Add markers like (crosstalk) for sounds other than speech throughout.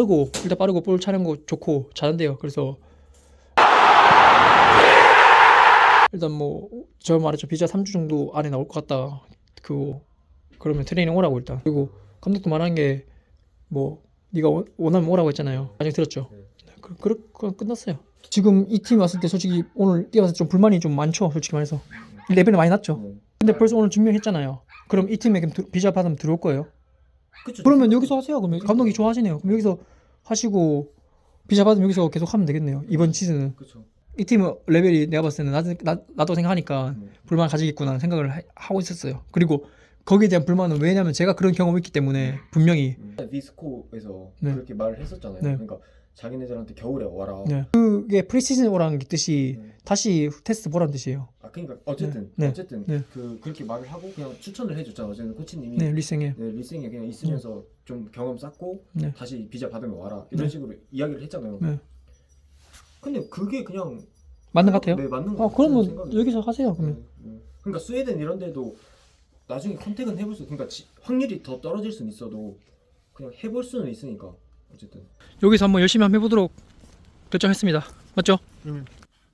빠르고 일단 빠르고 볼 차는 거 좋고 잘한대요. 그래서 일단 뭐 저 말했죠 비자 3주 정도 안에 나올 것 같다. 그 그러면 트레이닝 오라고 일단 그리고 감독도 말한 게 뭐 네가 원- 원하면 오라고 했잖아요. 나중에 들었죠. 그, 그, 그 끝났어요. 지금 이 팀 왔을 때 솔직히 오늘 뛰어서 좀 불만이 좀 많죠. 솔직히 말해서 레벨이 많이 낮죠. 네. 근데 벌써 오늘 증명했잖아요. 그럼 이 팀에 비자 받으면 들어올 거예요. 그쵸. 그러면 여기서 하세요. 그러면 감독이 좋아하시네요. 그럼 여기서 하시고 비자 받으면 여기서 계속 하면 되겠네요. 이번 시즌은 그쵸. 이 팀은 레벨이 내가 봤을 때는 나도 생각하니까 네. 불만 가지겠구나 생각을 하, 하고 있었어요. 그리고 거기에 대한 불만은 왜냐면 제가 그런 경험이 있기 때문에 분명히 음. 비스코에서 네. 그렇게 말을 했었잖아요. 네. 그러니까 자기네들한테 겨울에 와라. 네. 그게 프리시즌 오라는 게 뜻이 네. 다시 테스트 보라는 뜻이에요. 아 그러니까 어쨌든 네. 어쨌든 네. 그 그렇게 말을 하고 그냥 추천을 해줬잖아요. 어제는 코치님이 네, 리생에. 네, 리생에 그냥 있으면서 좀 경험 쌓고 네. 다시 비자 받으면 와라 이런 네. 식으로 이야기를 했잖아요. 네. 근데 그게 그냥 맞는 것 같아요. 네 맞는 어, 것 그러면. 여기서 하세요. 그러면. 네, 네. 그러니까 스웨덴 이런 데도 나중에 컨택은 해볼 수 그러니까 지- 확률이 더 떨어질 수는 있어도 그냥 해볼 수는 있으니까 어쨌든 여기서 한번 열심히 한번 해보도록 결정했습니다. 맞죠? 음.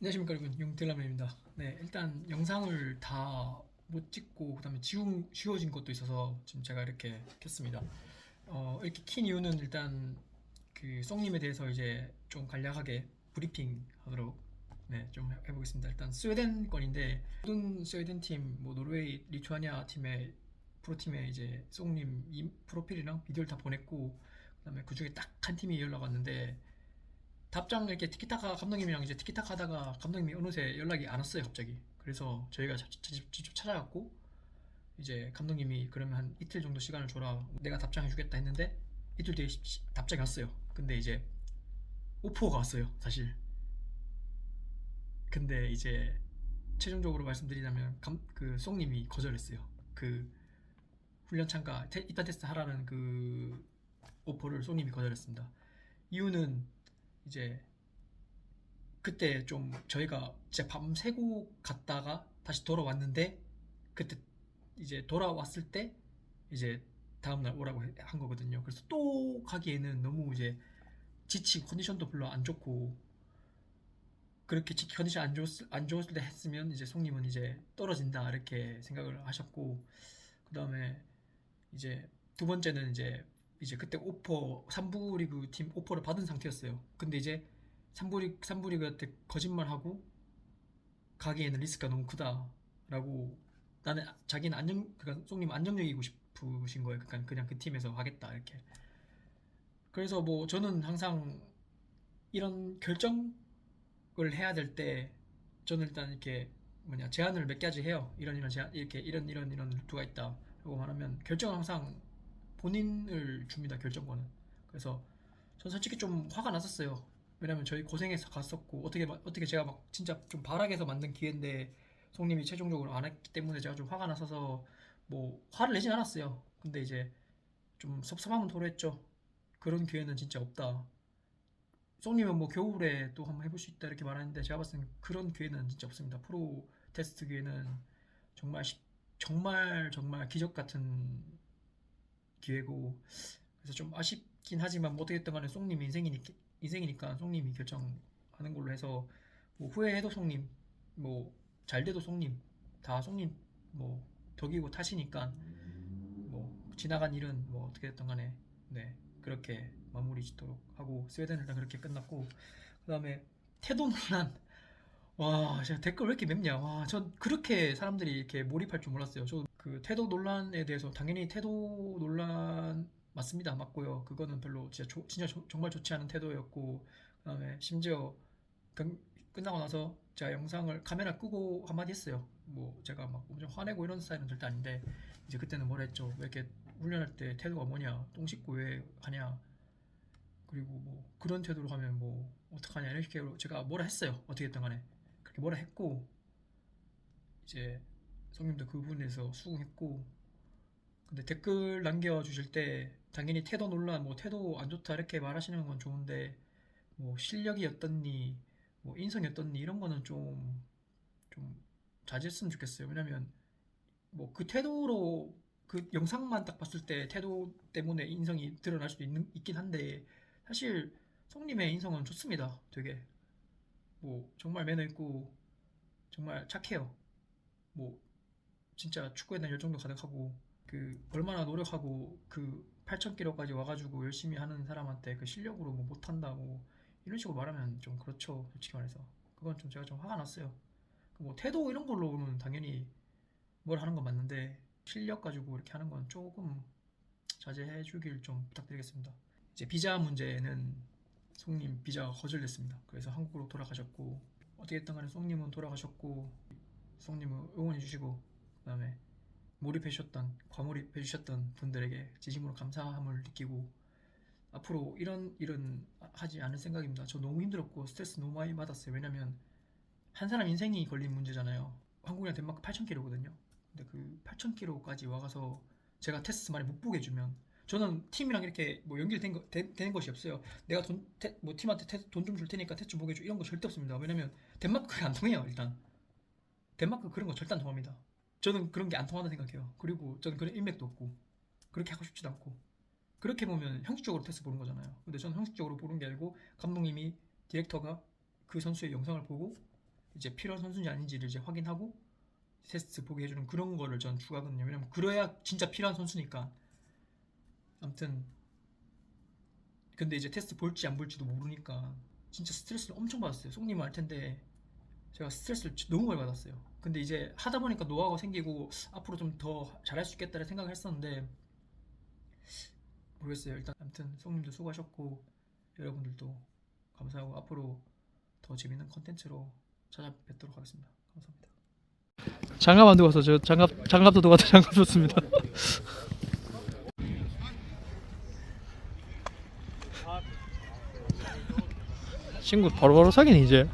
안녕하십니까 여러분 용딜라맨입니다. 네 일단 영상을 다 못 찍고 그다음에 지우, 지워진 것도 있어서 지금 제가 이렇게 켰습니다. 어 이렇게 킨 이유는 일단 그 송님에 대해서 이제 좀 간략하게 브리핑 하도록 네 좀 해보겠습니다. 일단 스웨덴 건인데 모든 스웨덴 팀, 뭐 노르웨이, 리투아니아 팀의 프로 팀에 이제 송님 이 프로필이랑 비디오를 다 보냈고 그다음에 그 중에 딱 한 팀이 연락 왔는데 답장 이렇게 티키타카 감독님이랑 이제 티키타카 하다가 감독님이 어느새 연락이 안 왔어요 갑자기. 그래서 저희가 직접, 찾아갔고 이제 감독님이 그러면 한 이틀 정도 시간을 줘라 내가 답장해 주겠다 했는데 이틀 뒤에 답장이 왔어요. 근데 이제 오퍼가 왔어요 사실. 근데 이제 최종적으로 말씀드리자면 감, 그 송님이 거절했어요. 그 훈련 참가 테, 입단 테스트 하라는 그 오퍼를 송님이 거절했습니다 이유는 이제 그때 좀 저희가 진짜 밤새고 갔다가 다시 돌아왔는데 그때 이제 돌아왔을 때 이제 다음날 오라고 해- 한 거거든요. 그래서 또 가기에는 너무 이제 지치고 컨디션도 별로 안 좋고 그렇게 지- 컨디션 안 좋았을, 안 좋았을 때 했으면 이제 송님은 이제 떨어진다 이렇게 생각을 하셨고 그 다음에 이제 두 번째는 이제 이제 그때 오퍼 3부 리그 팀 오퍼를 받은 상태였어요. 근데 이제 3부 리그 3부 리그한테 거짓말하고 가기에는 리스크가 너무 크다라고 나는 자기는 안정 그러니까 송님 안정적이고 싶으신 거예요. 그러니까 그냥 그 팀에서 하겠다 이렇게. 그래서 뭐 저는 항상 이런 결정을 해야 될 때 저는 일단 이렇게 뭐냐 제안을 몇 가지 해요. 이런 이런 제안 이렇게 이런 이런 이런 루트가 있다 라고 말하면 결정은 항상 본인을 줍니다 결정권은. 그래서 전 솔직히 좀 화가 났었어요. 왜냐면 저희 고생해서 갔었고 어떻게 마- 어떻게 제가 막 진짜 좀 바락에서 만든 기회인데 송님이 최종적으로 안 했기 때문에 제가 좀 화가 나서서 뭐 화를 내진 않았어요. 근데 이제 좀 섭섭함은 토로했죠. 그런 기회는 진짜 없다. 송님은 뭐 겨울에 또 한번 해볼 수 있다 이렇게 말하는데 제가 봤을 땐 그런 기회는 진짜 없습니다. 프로 테스트 기회는 정말 쉽- 정말 정말 기적 같은 기회고. 그래서 좀 아쉽긴 하지만 뭐 어떻게든 간에 송님 인생이니까 인생이니까 송님이 결정하는 걸로 해서 뭐 후회해도 송님 뭐 잘돼도 송님 다 송님 뭐 덕이고 탓이니까 뭐 지나간 일은 뭐 어떻게 됐든 간에 네 그렇게 마무리 짓도록 하고 스웨덴은 일단 그렇게 끝났고 그 다음에 태도 논란 와 제가 댓글 왜 이렇게 맵냐? 와 전 그렇게 사람들이 이렇게 몰입할 줄 몰랐어요. 저 그 태도 논란에 대해서 당연히 태도 논란 맞습니다. 맞고요. 그거는 별로 진짜 조- 진짜 조- 정말 좋지 않은 태도였고 그다음에 심지어 경- 끝나고 나서 제가 영상을 카메라 끄고 한마디 했어요. 뭐 제가 막 엄청 화내고 이런 스타일은 절대 아닌데 이제 그때는 뭐라 했죠? 왜 이렇게 훈련할 때 태도가 뭐냐? 똥 씻고 왜 하냐? 그리고 뭐 그런 태도로 하면 뭐 어떡하냐? 이렇게 제가 뭐라 했어요. 어떻게든 간에 그렇게 뭐라 했고 이제 성님도 그 부분에서 수긍했고 근데 댓글 남겨주실 때 당연히 태도 논란 뭐 태도 안 좋다 이렇게 말하시는 건 좋은데 뭐 실력이 어떻니 뭐 인성이 어떻니 이런 거는 좀좀 자제했으면 좋겠어요 왜냐면 뭐 그 태도로 그 영상만 딱 봤을 때 태도 때문에 인성이 드러날 수도 있는, 있긴 한데 사실 송님의 인성은 좋습니다. 되게 뭐 정말 매너 있고 정말 착해요. 뭐 진짜 축구에 대한 열정도 가득하고 그 얼마나 노력하고 그 8,000km까지 와가지고 열심히 하는 사람한테 그 실력으로 뭐 못한다고 이런 식으로 말하면 좀 그렇죠. 솔직히 말해서 그건 좀 제가 좀 화가 났어요. 뭐 태도 이런 걸로는 당연히 뭘 하는 건 맞는데 실력 가지고 이렇게 하는 건 조금 자제해 주길 좀 부탁드리겠습니다. 이제 비자 문제는 송님 비자가 거절됐습니다. 그래서 한국으로 돌아가셨고 어떻게 됐든 간에 송님은 돌아가셨고 송님을 응원해 주시고 그 다음에 몰입해 주셨던 과몰입해 주셨던 분들에게 진심으로 감사함을 느끼고 앞으로 이런 일은 하지 않을 생각입니다. 저 너무 힘들었고 스트레스 너무 많이 받았어요. 왜냐면 한 사람 인생이 걸린 문제잖아요. 한국이랑 덴마크 8,000km거든요. 근데 그 8,000km까지 와가서 제가 테스트 많이 못 보게 해주면 저는 팀이랑 이렇게 뭐 연결된 거, 되, 는 것이 없어요. 내가 돈, 테, 뭐 팀한테 돈 좀 줄 테니까 테스트 좀 보게 해줘 이런 거 절대 없습니다. 왜냐면 덴마크가 안 통해요 일단. 덴마크 그런 거 절대 안 통합니다. 저는 그런 게 안 통한다 생각해요. 그리고 저는 그런 인맥도 없고 그렇게 하고 싶지도 않고 그렇게 보면 형식적으로 테스트 보는 거잖아요. 근데 저는 형식적으로 보는 게 아니고 감독님이 디렉터가 그 선수의 영상을 보고 이제 필요한 선수인지 아닌지를 이제 확인하고 테스트 보게 해주는 그런 거를 전 추가하거든요. 왜냐면 그래야 진짜 필요한 선수니까. 아무튼 근데 이제 테스트 볼지 안 볼지도 모르니까 진짜 스트레스를 엄청 받았어요. 송님은 알 텐데 제가 스트레스를 너무 많이 받았어요. 근데 이제 하다 보니까 노하우가 생기고 앞으로 좀 더 잘할 수 있겠다는 생각을 했었는데 모르겠어요. 일단 아무튼 송님도 수고하셨고 여러분들도 감사하고 앞으로 더 재밌는 컨텐츠로 찾아뵙도록 하겠습니다. 감사합니다. 장갑 안 와서 저 장갑 장갑도 왔다 (laughs) 장갑 줬습니다. 친구 바로바로 사귀네 이제.